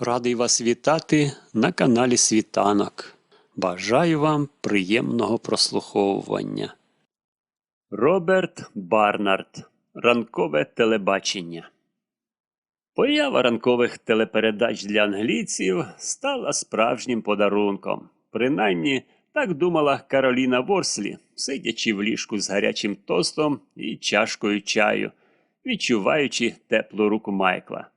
Радий вас вітати на каналі Світанок. Бажаю вам приємного прослуховування. Роберт Барнард. Ранкове телебачення. Поява ранкових телепередач для англійців стала справжнім подарунком. Принаймні, так думала Кароліна Ворслі, сидячи в ліжку з гарячим тостом і чашкою чаю, відчуваючи теплу руку Майкла.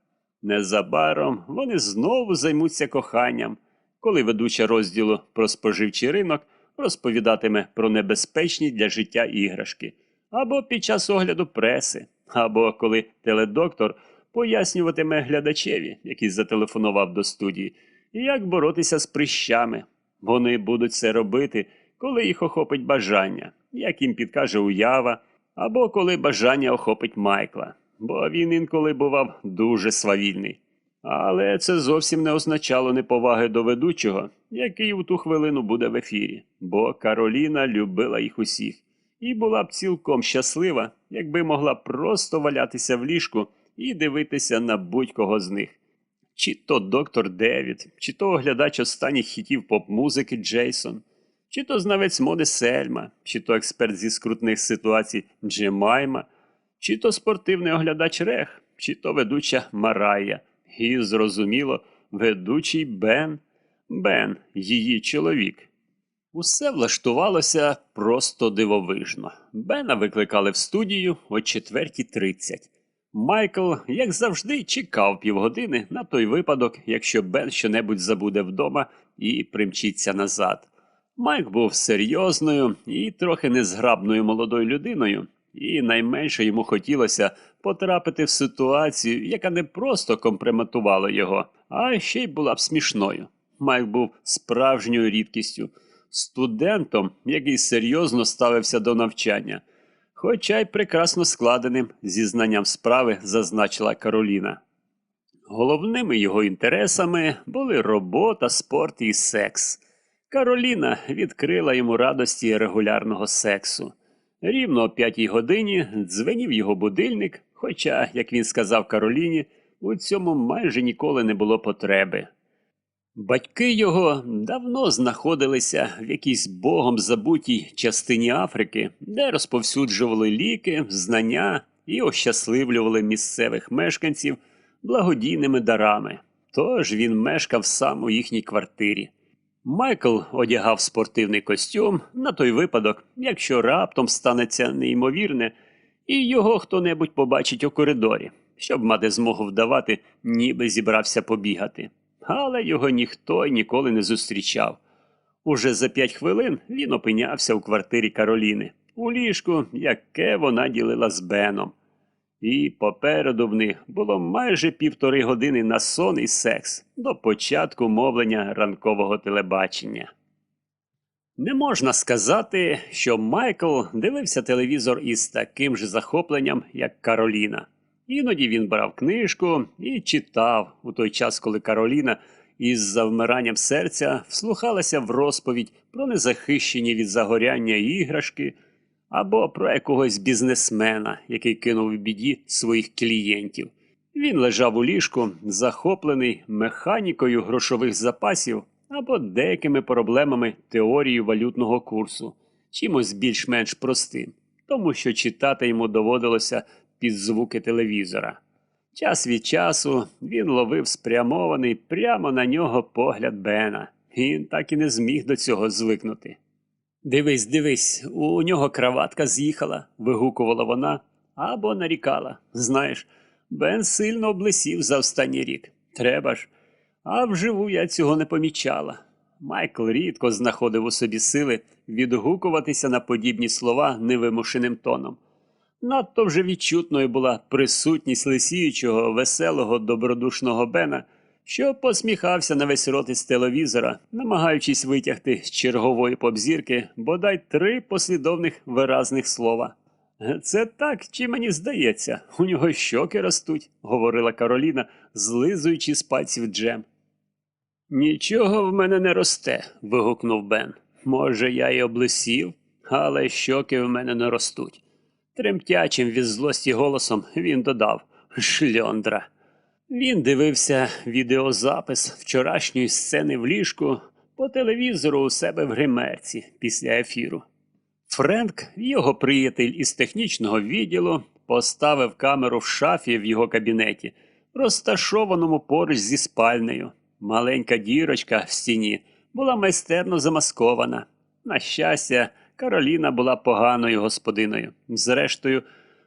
Незабаром. Вони знову займуться коханням, коли ведуча розділу про споживчий ринок розповідатиме про небезпечні для життя іграшки, або під час огляду преси, або коли теледоктор пояснюватиме глядачеві, який зателефонував до студії, як боротися з прищами. Вони будуть це робити, коли їх охопить бажання, як їм підкаже уява, або коли бажання охопить Майкла, бо він інколи бував дуже свавільний. Але це зовсім не означало неповаги до ведучого, який у ту хвилину буде в ефірі, бо Кароліна любила їх усіх і була б цілком щаслива, якби могла просто валятися в ліжку і дивитися на будь-кого з них. Чи то доктор Девід, чи то оглядач останніх хітів поп-музики Джейсон, чи то знавець моди Сельма, чи то експерт зі скрутних ситуацій Джемайма, чи то спортивний оглядач Рех, чи то ведуча Марая. І, зрозуміло, ведучий Бен. Бен, її чоловік. Усе влаштувалося просто дивовижно. Бена викликали в студію о 4.30. Майкл, як завжди, чекав півгодини на той випадок, якщо Бен щонебудь забуде вдома і примчиться назад. Майк був серйозною і трохи незграбною молодою людиною, і найменше йому хотілося потрапити в ситуацію, яка не просто компрометувала його, а ще й була б смішною. Майк був справжньою рідкістю, студентом, який серйозно ставився до навчання, хоча й прекрасно складеним зі знанням справи, зазначила Кароліна. Головними його інтересами були робота, спорт і секс. Кароліна відкрила йому радості регулярного сексу. Рівно о п'ятій годині дзвенів його будильник, хоча, як він сказав Кароліні, у цьому майже ніколи не було потреби. Батьки його давно знаходилися в якійсь богом забутій частині Африки, де розповсюджували ліки, знання і ощасливлювали місцевих мешканців благодійними дарами. Тож він мешкав сам у їхній квартирі. Майкл одягав спортивний костюм на той випадок, якщо раптом станеться неймовірне, і його хто-небудь побачить у коридорі, щоб мати змогу вдавати, ніби зібрався побігати. Але його ніхто ніколи не зустрічав. Уже за п'ять хвилин він опинявся у квартирі Кароліни, у ліжку, яке вона ділила з Беном. І попереду в них було майже півтори години на сон і секс до початку мовлення ранкового телебачення. Не можна сказати, що Майкл дивився телевізор із таким же захопленням, як Кароліна. Іноді він брав книжку і читав у той час, коли Кароліна із завмиранням серця вслухалася в розповідь про незахищені від загоряння іграшки або про якогось бізнесмена, який кинув у біді своїх клієнтів. Він лежав у ліжку, захоплений механікою грошових запасів або деякими проблемами теорії валютного курсу, чимось більш-менш простим, тому що читати йому доводилося під звуки телевізора. Час від часу він ловив спрямований прямо на нього погляд Бена. Він так і не зміг до цього звикнути. Дивись, дивись, у нього краватка з'їхала, вигукувала вона або нарікала. Знаєш, Бен сильно облисів за останній рік. Треба ж. А вживу я цього не помічала. Майкл рідко знаходив у собі сили відгукуватися на подібні слова невимушеним тоном. Надто вже відчутною була присутність лисіючого, веселого, добродушного Бена, що посміхався на весь рот із телевізора, намагаючись витягти з чергової попзірки бодай три послідовних виразних слова. Це так, чи мені здається, у нього щоки ростуть, говорила Кароліна, злизуючи з пальців джем. Нічого в мене не росте, вигукнув Бен. Може, я й облисів, але щоки в мене не ростуть. Тремтячим від злості голосом він додав Шльондра. Він дивився відеозапис вчорашньої сцени в ліжку по телевізору у себе в гримерці після ефіру. Френк, його приятель із технічного відділу, поставив камеру в шафі в його кабінеті, розташованому поруч зі спальнею. Маленька дірочка в стіні була майстерно замаскована. На щастя, Кароліна була поганою господиною. Зрештою,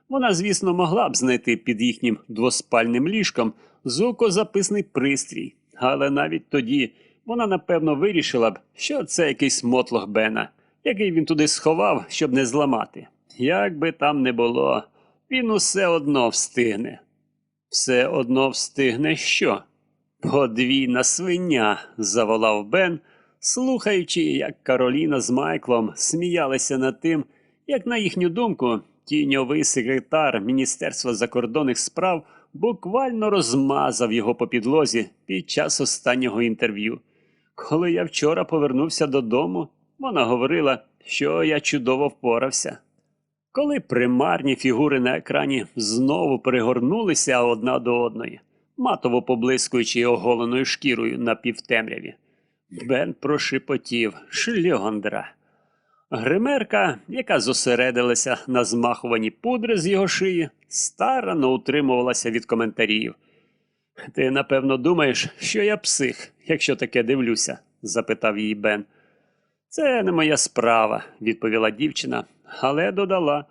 вона, звісно, могла б знайти під їхнім двоспальним ліжком звукозаписний пристрій, але навіть тоді вона напевно вирішила б, що це якийсь мотлох Бена, який він туди сховав, щоб не зламати. Як би там не було, він усе одно встигне. Все одно встигне що? Подвійна свиня, заволав Бен, слухаючи, як Кароліна з Майклом сміялися над тим, як, на їхню думку, тіньовий секретар Міністерства закордонних справ буквально розмазав його по підлозі під час останнього інтерв'ю. Коли я вчора повернувся додому, вона говорила, що я чудово впорався. Коли примарні фігури на екрані знову перегорнулися одна до одної, матово поблискуючи оголеною шкірою на півтемряві, Бен прошепотів шльондра. Гримерка, яка зосередилася на змахуванні пудри з його шиї, старано утримувалася від коментарів. Ти, напевно, думаєш, що я псих, якщо таке дивлюся? запитав її Бен. Це не моя справа, відповіла дівчина, але додала,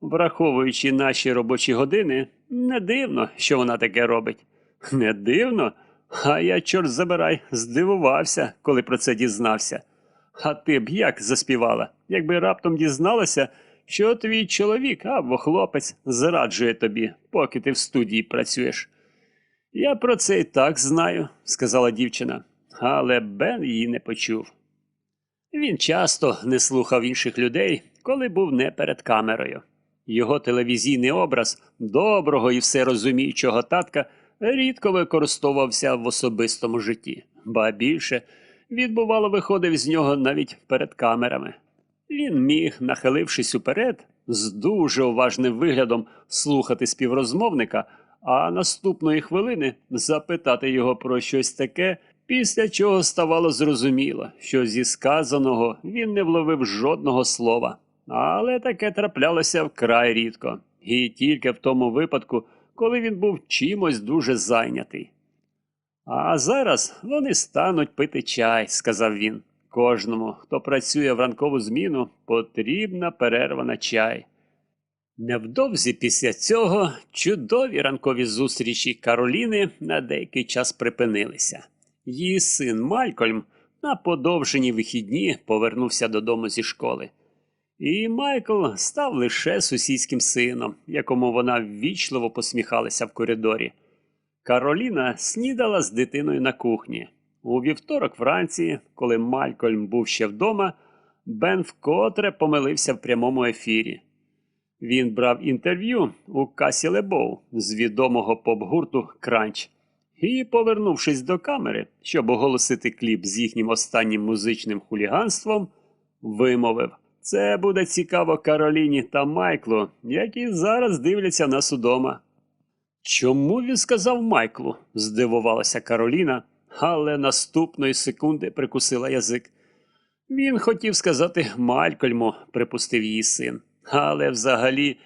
враховуючи наші робочі години, не дивно, що вона таке робить. Не дивно? А я, чорт забирай, здивувався, коли про це дізнався. А ти б як заспівала, якби раптом дізналася, що твій чоловік або хлопець зраджує тобі, поки ти в студії працюєш. Я про це і так знаю, сказала дівчина, але Бен її не почув. Він часто не слухав інших людей, коли був не перед камерою. Його телевізійний образ доброго і всерозуміючого татка рідко використовувався в особистому житті, ба більше відбувало виходив з нього навіть перед камерами. Він міг, нахилившись уперед, з дуже уважним виглядом слухати співрозмовника, а наступної хвилини запитати його про щось таке, після чого ставало зрозуміло, що зі сказаного він не вловив жодного слова. Але таке траплялося вкрай рідко, і тільки в тому випадку, коли він був чимось дуже зайнятий. А зараз вони стануть пити чай, сказав він. Кожному, хто працює в ранкову зміну, потрібна перерва на чай. Невдовзі після цього чудові ранкові зустрічі Кароліни на деякий час припинилися. Її син Малькольм на подовжені вихідні повернувся додому зі школи. І Майкл став лише сусідським сином, якому вона ввічливо посміхалася в коридорі. Кароліна снідала з дитиною на кухні. У вівторок вранці, коли Малькольм був ще вдома, Бен вкотре помилився в прямому ефірі. Він брав інтерв'ю у Касі Лебоу з відомого поп-гурту Кранч. І, повернувшись до камери, щоб оголосити кліп з їхнім останнім музичним хуліганством, вимовив: Це буде цікаво Кароліні та Майклу, які зараз дивляться нас удома. Чому він сказав Майклу? здивувалася Кароліна, але наступної секунди прикусила язик. Він хотів сказати Малькольму, припустив її син. Але взагалі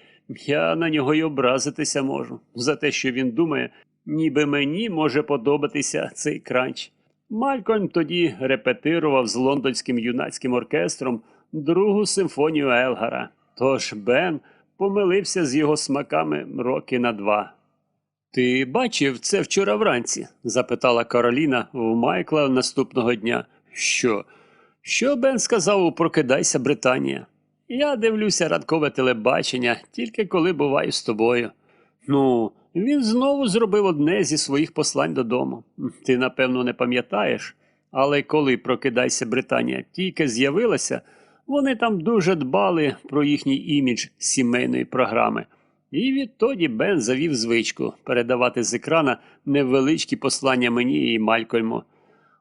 я на нього й образитися можу за те, що він думає, ніби мені може подобатися цей кранч. Малькольм тоді репетирував з лондонським юнацьким оркестром другу симфонію Елгара. Тож Бен помилився з його смаками роки на два. Ти бачив це вчора вранці? запитала Кароліна в Майкла наступного дня. Що? Що Бен сказав у Прокидайся, Британія? Я дивлюся радкове телебачення, тільки коли буваю з тобою. Ну, він знову зробив одне зі своїх послань додому. Ти, напевно, не пам'ятаєш, але коли Прокидайся, Британія тільки з'явилася, вони там дуже дбали про їхній імідж сімейної програми. І відтоді Бен завів звичку передавати з екрана невеличкі послання мені і Малькольму.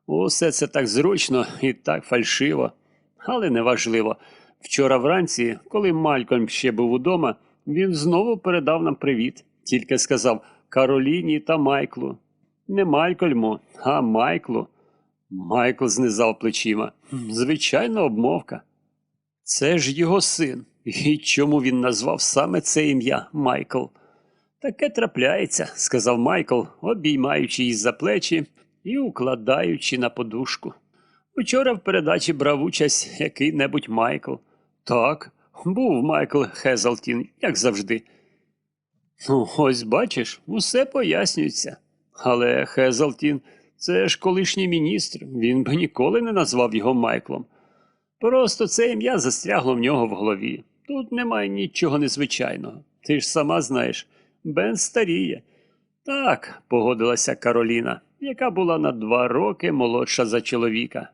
Усе це так зручно і так фальшиво, але неважливо. Вчора вранці, коли Малькольм ще був удома, він знову передав нам привіт, тільки сказав Кароліні та Майклу. Не Малькольму, а Майклу. Майкл знизав плечима. «Хм, Звичайна обмовка. Це ж його син. І чому він назвав саме це ім'я Майкл? Таке трапляється, сказав Майкл, обіймаючи її за плечі і укладаючи на подушку. Учора в передачі брав участь який-небудь Майкл. Так, був Майкл Хезалтін, як завжди. Ну, ось бачиш, усе пояснюється. Але Хезалтін це ж колишній міністр, він би ніколи не назвав його Майклом. Просто це ім'я застрягло в нього в голові. Тут немає нічого незвичайного. Ти ж сама знаєш, Бен старіє. Так, погодилася Кароліна, яка була на два роки молодша за чоловіка.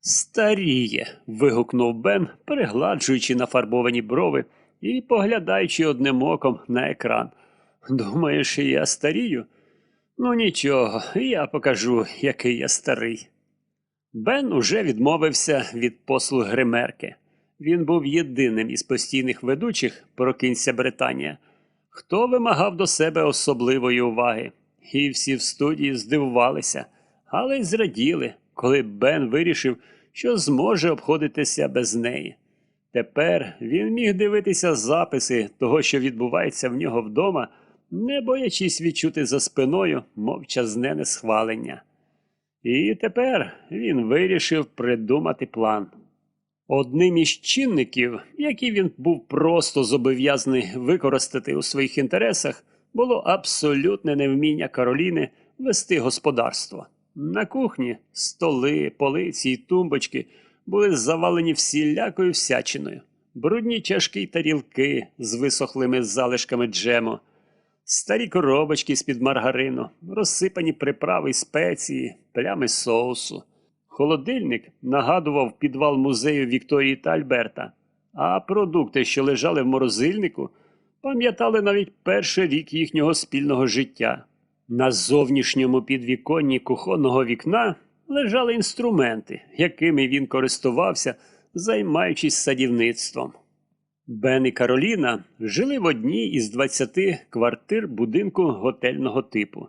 Старіє. вигукнув Бен, перегладжуючи нафарбовані брови і поглядаючи одним оком на екран. Думаєш, я старію? Ну нічого, я покажу, який я старий. Бен уже відмовився від послуг гримерки. Він був єдиним із постійних ведучих Прокинься Британія, хто вимагав до себе особливої уваги. І всі в студії здивувалися, але й зраділи, коли Бен вирішив, що зможе обходитися без неї. Тепер він міг дивитися записи того, що відбувається в нього вдома, не боячись відчути за спиною мовчазне схвалення. І тепер він вирішив придумати план. Одним із чинників, які він був просто зобов'язаний використати у своїх інтересах, було абсолютне невміння Кароліни вести господарство. На кухні столи, полиці й тумбочки були завалені всілякою всячиною, брудні чашки й тарілки з висохлими залишками джему, старі коробочки з-під маргарину, розсипані приправи й спеції, плями соусу. Холодильник нагадував підвал музею Вікторії та Альберта, а продукти, що лежали в морозильнику, пам'ятали навіть перший рік їхнього спільного життя. На зовнішньому підвіконні кухонного вікна лежали інструменти, якими він користувався, займаючись садівництвом. Бен і Кароліна жили в одній із 20 квартир будинку готельного типу.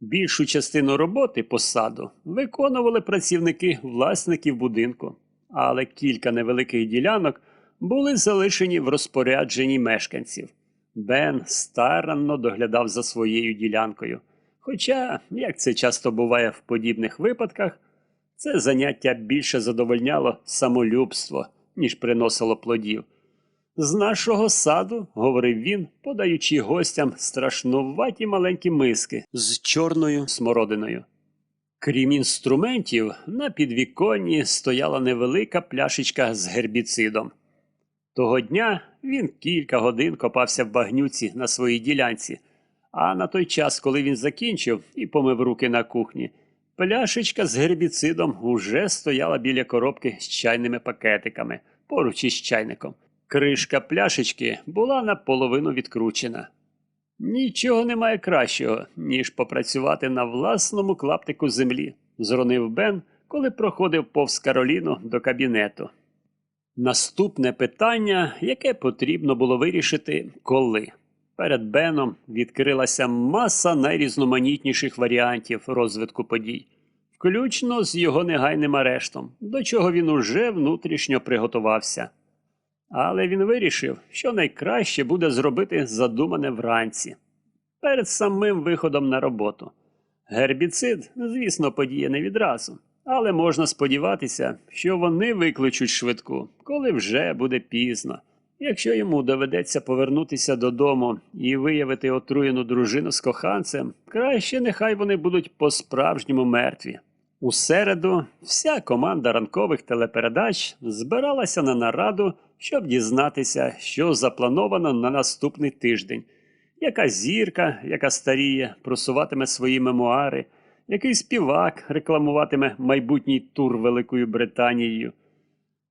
Більшу частину роботи по саду виконували працівники власників будинку, але кілька невеликих ділянок були залишені в розпорядженні мешканців. Бен старанно доглядав за своєю ділянкою. Хоча, як це часто буває в подібних випадках, це заняття більше задовольняло самолюбство, ніж приносило плодів. З нашого саду, говорив він, подаючи гостям страшнуваті маленькі миски з чорною смородиною. Крім інструментів, на підвіконні стояла невелика пляшечка з гербіцидом. Того дня він кілька годин копався в багнюці на своїй ділянці, а на той час, коли він закінчив і помив руки на кухні, пляшечка з гербіцидом уже стояла біля коробки з чайними пакетиками поруч із чайником. Кришка пляшечки була наполовину відкручена. Нічого немає кращого, ніж попрацювати на власному клаптику землі, зронив Бен, коли проходив повз Кароліну до кабінету. Наступне питання, яке потрібно було вирішити, коли. Перед Беном відкрилася маса найрізноманітніших варіантів розвитку подій, включно з його негайним арештом, до чого він уже внутрішньо приготувався. Але він вирішив, що найкраще буде зробити задумане вранці, перед самим виходом на роботу. Гербіцид, звісно, подіє не відразу, але можна сподіватися, що вони викличуть швидку, коли вже буде пізно. Якщо йому доведеться повернутися додому і виявити отруєну дружину з коханцем, краще нехай вони будуть по-справжньому мертві. У середу вся команда ранкових телепередач збиралася на нараду, щоб дізнатися, що заплановано на наступний тиждень. Яка зірка, яка старіє, просуватиме свої мемуари, який співак рекламуватиме майбутній тур Великою Британією.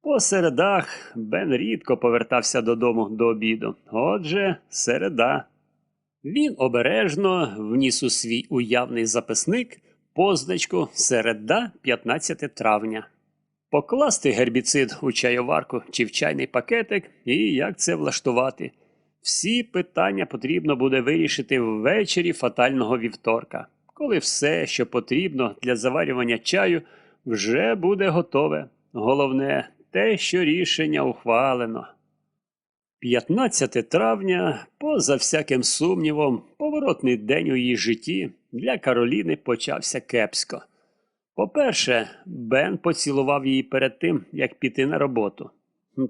По середах Бен рідко повертався додому до обіду. Отже, середа. Він обережно вніс у свій уявний записник позначку середа 15 травня. Покласти гербіцид у чайоварку чи в чайний пакетик і як це влаштувати. Всі питання потрібно буде вирішити ввечері фатального вівторка, коли все, що потрібно для заварювання чаю, вже буде готове. Головне те, що рішення ухвалено. 15 травня, поза всяким сумнівом, поворотний день у її житті для Кароліни почався кепсько. По-перше, Бен поцілував її перед тим, як піти на роботу.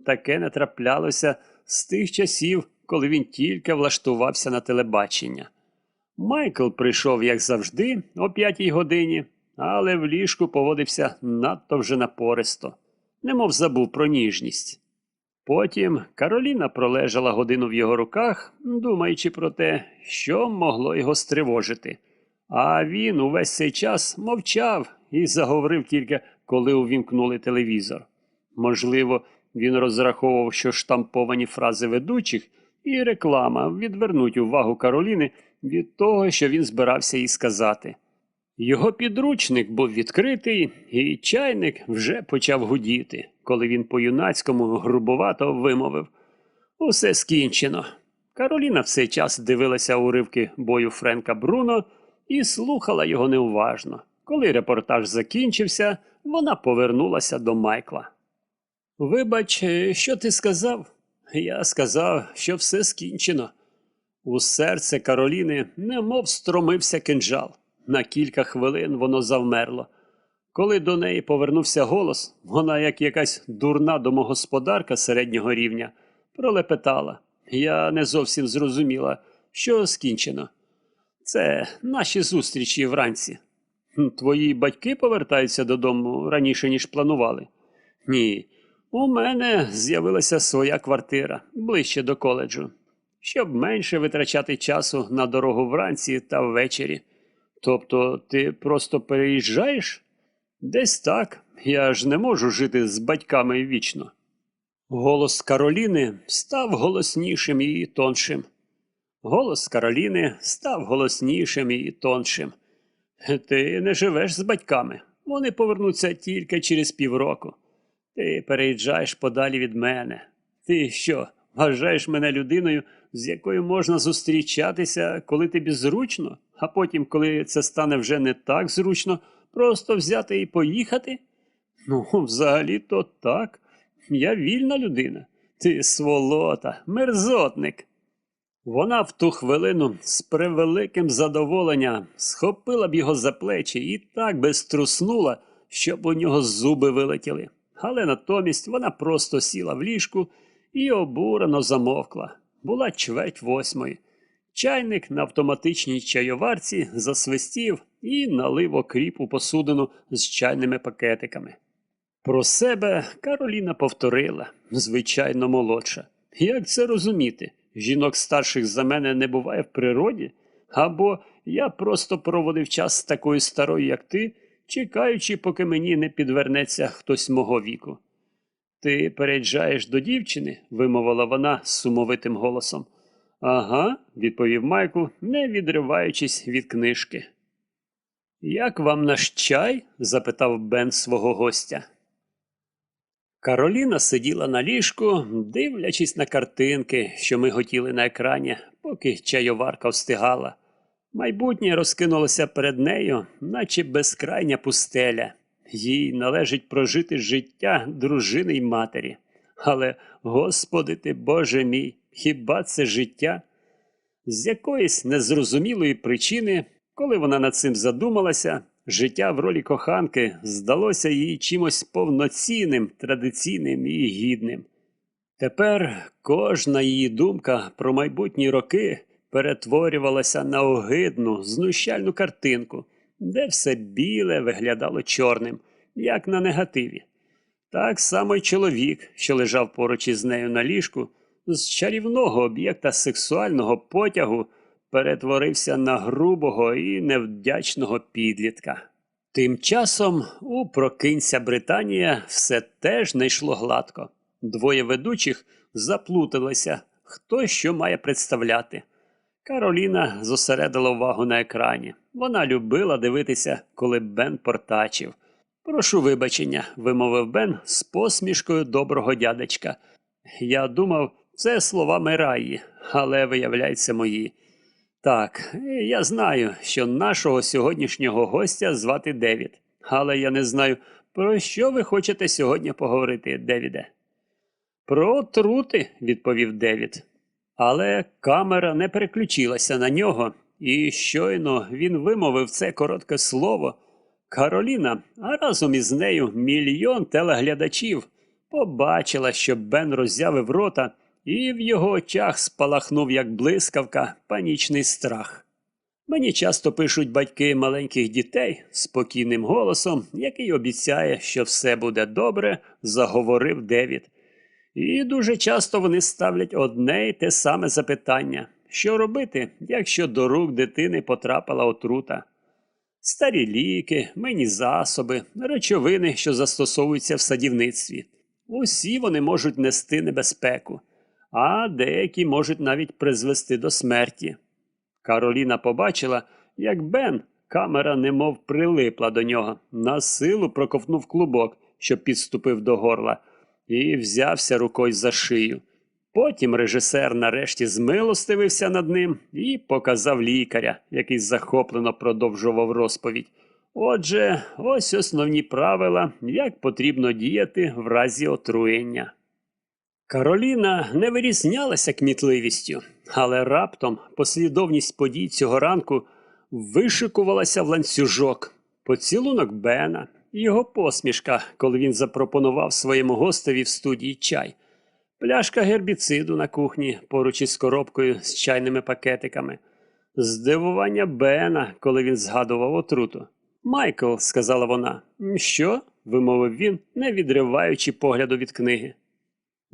Таке не траплялося з тих часів, коли він тільки влаштувався на телебачення. Майкл прийшов, як завжди, о п'ятій годині, але в ліжку поводився надто вже напористо, немов забув про ніжність. Потім Кароліна пролежала годину в його руках, думаючи про те, що могло його стривожити. А він увесь цей час мовчав і заговорив тільки, коли увімкнули телевізор. Можливо, він розраховував, що штамповані фрази ведучих і реклама відвернуть увагу Кароліни від того, що він збирався їй сказати. Його підручник був відкритий, і чайник вже почав гудіти, коли він по-юнацькому грубувато вимовив Усе скінчено. Кароліна в цей час дивилася уривки бою Френка Бруно і слухала його неуважно. Коли репортаж закінчився, вона повернулася до Майкла. Вибач, що ти сказав? Я сказав, що все скінчено. У серце Кароліни немов стромився кинджал. На кілька хвилин воно завмерло. Коли до неї повернувся голос, вона, як якась дурна домогосподарка середнього рівня, пролепетала. Я не зовсім зрозуміла, що скінчено. Це наші зустрічі вранці. «Хм, Твої батьки повертаються додому раніше, ніж планували? Ні. У мене з'явилася своя квартира ближче до коледжу, щоб менше витрачати часу на дорогу вранці та ввечері. Тобто ти просто переїжджаєш? Десь так. Я ж не можу жити з батьками вічно. Голос Кароліни став голоснішим і тоншим. Голос Кароліни став голоснішим і тоншим. Ти не живеш з батьками. Вони повернуться тільки через півроку. Ти переїжджаєш подалі від мене. Ти що, вважаєш мене людиною, з якою можна зустрічатися, коли тобі зручно, а потім, коли це стане вже не так зручно, просто взяти і поїхати? Ну, взагалі-то так. Я вільна людина. Ти сволота, мерзотник. Вона в ту хвилину з превеликим задоволенням схопила б його за плечі і так би струснула, щоб у нього зуби вилетіли. Але натомість вона просто сіла в ліжку і обурено замовкла. Була чверть восьмої. Чайник на автоматичній чайоварці засвистів і налив окріп у посудину з чайними пакетиками. Про себе Кароліна повторила, звичайно молодша. Як це розуміти? Жінок старших за мене не буває в природі? Або я просто проводив час з такою старою, як ти, чекаючи, поки мені не підвернеться хтось мого віку. Ти переїжджаєш до дівчини, вимовила вона сумовитим голосом. Ага, відповів Майкл, не відриваючись від книжки. Як вам наш чай? запитав Бен свого гостя. Кароліна сиділа на ліжку, дивлячись на картинки, що ми готіли на екрані, поки чайоварка встигала. Майбутнє розкинулося перед нею, наче безкрайня пустеля. Їй належить прожити життя дружини й матері. Але, Господи ти, Боже мій, хіба це життя? З якоїсь незрозумілої причини, коли вона над цим задумалася, життя в ролі коханки здалося їй чимось повноцінним, традиційним і гідним. Тепер кожна її думка про майбутні роки перетворювалася на огидну, знущальну картинку, де все біле виглядало чорним, як на негативі. Так само й чоловік, що лежав поруч із нею на ліжку, з чарівного об'єкта сексуального потягу перетворився на грубого і невдячного підлітка. Тим часом у Прокинься Британія все теж не йшло гладко. Двоє ведучих заплуталися, хто що має представляти. Кароліна зосередила увагу на екрані. Вона любила дивитися, коли Бен портачив. Прошу вибачення, вимовив Бен з посмішкою доброго дядечка. Я думав, це слова Мераї, але виявляється мої. Так, я знаю, що нашого сьогоднішнього гостя звати Девід, але я не знаю, про що ви хочете сьогодні поговорити, Девіде. Про отрути, відповів Девід. Але камера не переключилася на нього, і щойно він вимовив це коротке слово. Кароліна, а разом із нею мільйон телеглядачів, побачила, що Бен роззявив рота, і в його очах спалахнув, як блискавка, панічний страх. Мені часто пишуть батьки маленьких дітей спокійним голосом, який обіцяє, що все буде добре, заговорив Девід. І дуже часто вони ставлять одне й те саме запитання: що робити, якщо до рук дитини потрапила отрута? Старі ліки, мені засоби, речовини, що застосовуються в садівництві. Усі вони можуть нести небезпеку, а деякі можуть навіть призвести до смерті. Кароліна побачила, як Бен, камера немов прилипла до нього, на силу проковтнув клубок, що підступив до горла, і взявся рукою за шию. Потім режисер нарешті змилостивився над ним і показав лікаря, який захоплено продовжував розповідь. Отже, ось основні правила, як потрібно діяти в разі отруєння. Кароліна не вирізнялася кмітливістю, але раптом послідовність подій цього ранку вишикувалася в ланцюжок, поцілунок Бена, його посмішка, коли він запропонував своєму гостеві в студії чай, пляшка гербіциду на кухні поруч із коробкою з чайними пакетиками, здивування Бена, коли він згадував отруту. Майкл, сказала вона. Що? вимовив він, не відриваючи погляду від книги.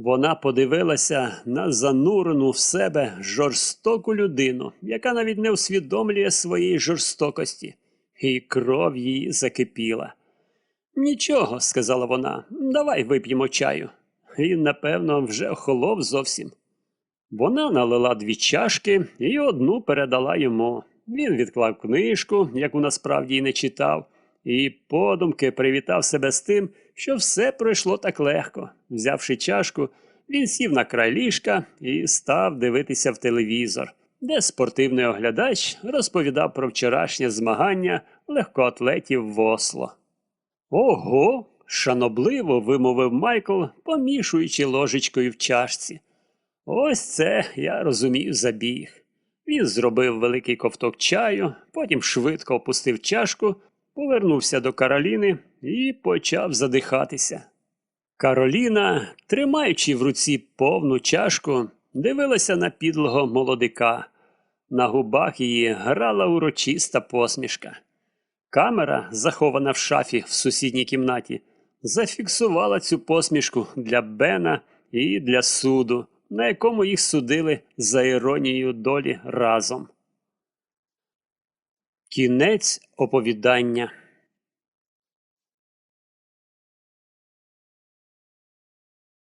Вона подивилася на занурену в себе жорстоку людину, яка навіть не усвідомлює своєї жорстокості, і кров її закипіла. Нічого, сказала вона, давай вип'ємо чаю. Він, напевно, вже охолов зовсім. Вона налила дві чашки і одну передала йому. Він відклав книжку, яку насправді й не читав, і подумки привітав себе з тим, що все пройшло так легко. Взявши чашку, він сів на край ліжка і став дивитися в телевізор, де спортивний оглядач розповідав про вчорашнє змагання легкоатлетів в Осло. Ого, шанобливо вимовив Майкл, помішуючи ложечкою в чашці. Ось це я розумію забіг. Він зробив великий ковток чаю, потім швидко опустив чашку, повернувся до Кароліни і почав задихатися. Кароліна, тримаючи в руці повну чашку, дивилася на підлого молодика. На губах її грала урочиста посмішка. Камера, захована в шафі в сусідній кімнаті, зафіксувала цю посмішку для Бена і для суду, на якому їх судили за іронією долі разом. Кінець оповідання